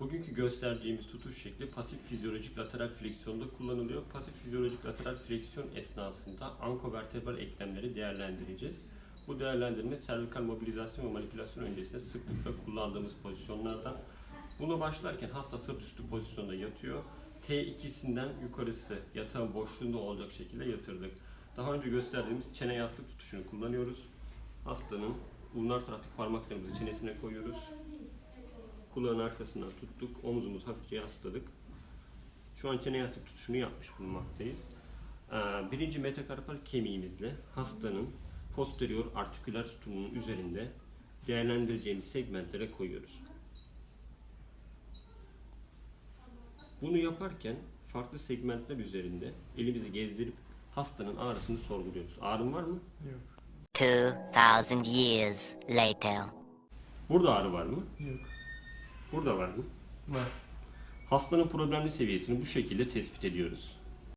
Bugünkü göstereceğimiz tutuş şekli pasif fizyolojik lateral fleksiyonda kullanılıyor. Pasif fizyolojik lateral fleksiyon esnasında ankovertebral eklemleri değerlendireceğiz. Bu değerlendirme servikal mobilizasyon ve manipülasyon öncesinde sıklıkla kullandığımız pozisyonlardan. Buna başlarken hasta sırt üstü pozisyonda yatıyor. T2'sinden yukarısı yatağın boşluğunda olacak şekilde yatırdık. Daha önce gösterdiğimiz çene yastık tutuşunu kullanıyoruz. Hastanın ulnar taraftaki parmaklarımızı çenesine koyuyoruz. Kulağın arkasından tuttuk, omzumuzu hafifçe yasladık. Şu an çene yastık tutuşunu yapmış bulunmaktayız. Ee, Birinci metakarpal kemiğimizle hastanın posterior artiküler sütununun üzerinde değerlendireceğimiz segmentlere koyuyoruz. Bunu yaparken farklı segmentler üzerinde elimizi gezdirip hastanın ağrısını sorguluyoruz. Ağrın var mı? 2,000 years later. Burada ağrı var mı? Yok. Burada var mı? Var. Hastanın problemli seviyesini bu şekilde tespit ediyoruz.